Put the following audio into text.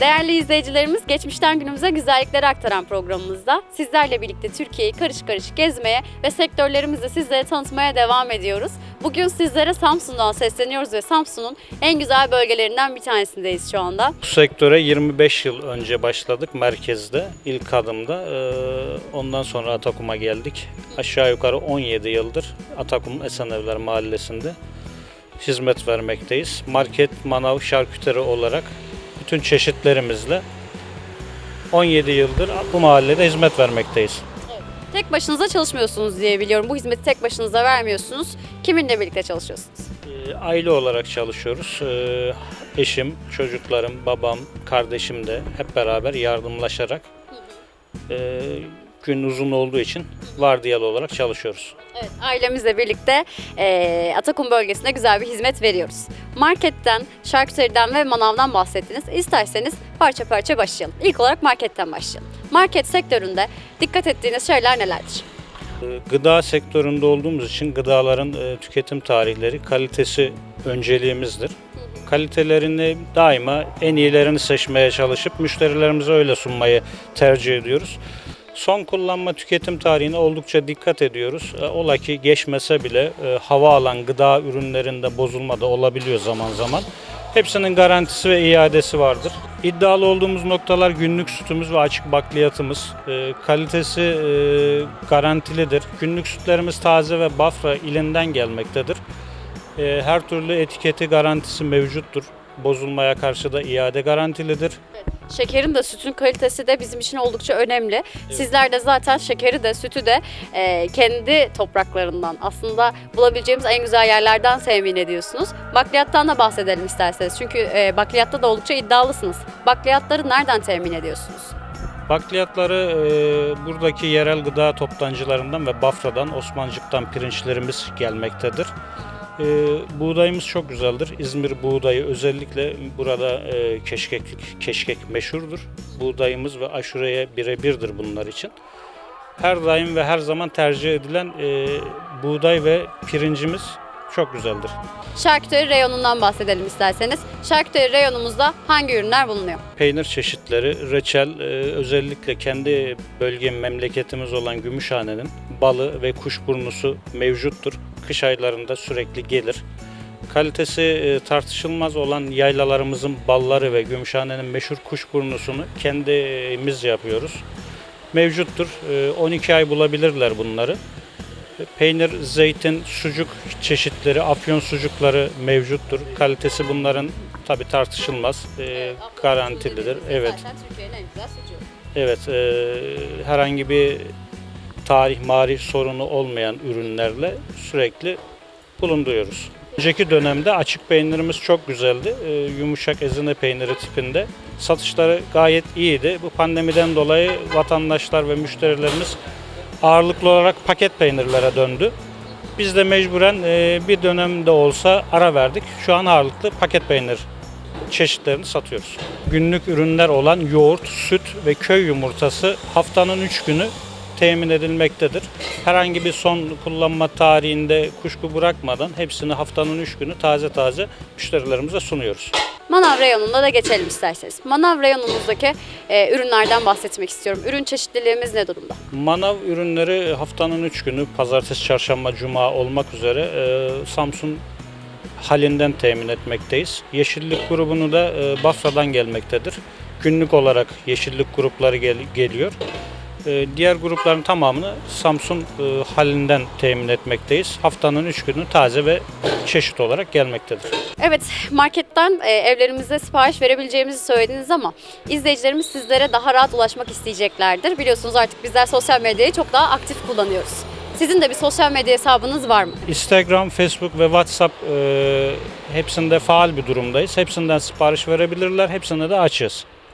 Değerli izleyicilerimiz, geçmişten günümüze güzellikleri aktaran programımızda sizlerle birlikte Türkiye'yi karış karış gezmeye ve sektörlerimizi sizlere tanıtmaya devam ediyoruz. Bugün sizlere Samsun'dan sesleniyoruz ve Samsun'un en güzel bölgelerinden bir tanesindeyiz şu anda. Bu sektöre 25 yıl önce başladık merkezde ilk adımda. Ee, Ondan sonra Atakum'a geldik. Aşağı yukarı 17 yıldır Atakum Esenevler Mahallesi'nde hizmet vermekteyiz. Market, manav, şarküteri olarak bütün çeşitlerimizle 17 yıldır bu mahallede hizmet vermekteyiz. Tek başınıza çalışmıyorsunuz diye biliyorum. Bu hizmeti tek başınıza vermiyorsunuz. Kiminle birlikte çalışıyorsunuz? Ee, Aile olarak çalışıyoruz. Ee, Eşim, çocuklarım, babam, kardeşim de hep beraber yardımlaşarak ee, gün uzun olduğu için vardiyalı olarak çalışıyoruz. Evet, ailemizle birlikte eee, Atakum bölgesine güzel bir hizmet veriyoruz. Marketten, şarküteriden ve manavdan bahsettiniz. İsterseniz parça parça başlayalım. İlk olarak marketten başlayalım. Market sektöründe dikkat ettiğiniz şeyler nelerdir? Ee, Gıda sektöründe olduğumuz için gıdaların e, tüketim tarihleri, kalitesi önceliğimizdir. Kalitelerini daima en iyilerini seçmeye çalışıp müşterilerimize öyle sunmayı tercih ediyoruz. Son kullanma tüketim tarihine oldukça dikkat ediyoruz. E, Ola ki geçmese bile e, hava alan gıda ürünlerinde bozulma da olabiliyor zaman zaman. Hepsinin garantisi ve iadesi vardır. İddialı olduğumuz noktalar günlük sütümüz ve açık bakliyatımız. E, kalitesi garantilidir. Günlük sütlerimiz taze ve Bafra ilinden gelmektedir. Her türlü etiketi garantisi mevcuttur. Bozulmaya karşı da iade garantilidir. Şekerin de sütün kalitesi de bizim için oldukça önemli. Sizler de zaten şekeri de sütü de eee, kendi topraklarından aslında bulabileceğimiz en güzel yerlerden temin ediyorsunuz. Bakliyattan da bahsedelim isterseniz. Çünkü eee, bakliyatta da oldukça iddialısınız. Bakliyatları nereden temin ediyorsunuz? Bakliyatları e, buradaki yerel gıda toptancılarından ve Bafra'dan, Osmancık'tan pirinçlerimiz gelmektedir. E, buğdayımız çok güzeldir. İzmir buğdayı özellikle burada e, keşkeklik, keşkek meşhurdur. Buğdayımız ve aşureye birebirdir bunlar için. Her daim ve her zaman tercih edilen e, buğday ve pirincimiz çok güzeldir. Şarküteri reyonundan bahsedelim isterseniz. Şarküteri reyonumuzda hangi ürünler bulunuyor? peynir çeşitleri, reçel, e, özellikle kendi bölge memleketimiz olan Gümüşhane'nin balı ve kuşburnusu mevcuttur. Kış aylarında sürekli gelir. Kalitesi e, tartışılmaz olan yaylalarımızın balları ve Gümüşhane'nin meşhur kuşburnusunu kendimiz yapıyoruz. Mevcuttur. E, 12 ay bulabilirler bunları. Peynir, zeytin, sucuk çeşitleri, afyon sucukları mevcuttur. Kalitesi bunların tabi tartışılmaz. Ee, garantilidir. Evet. Evet. e, herhangi bir tarih, marih sorunu olmayan ürünlerle sürekli bulunduruyoruz. Önceki dönemde açık peynirimiz çok güzeldi. E, yumuşak ezine peyniri tipinde. Satışları gayet iyiydi. Bu pandemiden dolayı vatandaşlar ve müşterilerimiz ağırlıklı olarak paket peynirlere döndü. Biz de mecburen e, bir dönemde olsa ara verdik. Şu an ağırlıklı paket peynir çeşitlerini satıyoruz. Günlük ürünler olan yoğurt, süt ve köy yumurtası haftanın 3 günü temin edilmektedir. Herhangi bir son kullanma tarihinde kuşku bırakmadan hepsini haftanın 3 günü taze taze müşterilerimize sunuyoruz. Manav reyonunda da geçelim isterseniz. Manav reyonumuzdaki e, ürünlerden bahsetmek istiyorum. Ürün çeşitliliğimiz ne durumda? Manav ürünleri haftanın 3 günü pazartesi, çarşamba, cuma olmak üzere e, Samsun halinden temin etmekteyiz. Yeşillik grubunu da e, Bafra'dan gelmektedir. Günlük olarak yeşillik grupları gel- geliyor. E, diğer grupların tamamını Samsun e, halinden temin etmekteyiz. Haftanın 3 günü taze ve çeşit olarak gelmektedir. Evet, marketten e, evlerimize sipariş verebileceğimizi söylediniz ama izleyicilerimiz sizlere daha rahat ulaşmak isteyeceklerdir. Biliyorsunuz artık bizler sosyal medyayı çok daha aktif kullanıyoruz. Sizin de bir sosyal medya hesabınız var mı? Instagram, Facebook ve WhatsApp e, hepsinde faal bir durumdayız. Hepsinden sipariş verebilirler. Hepsinde de açığız.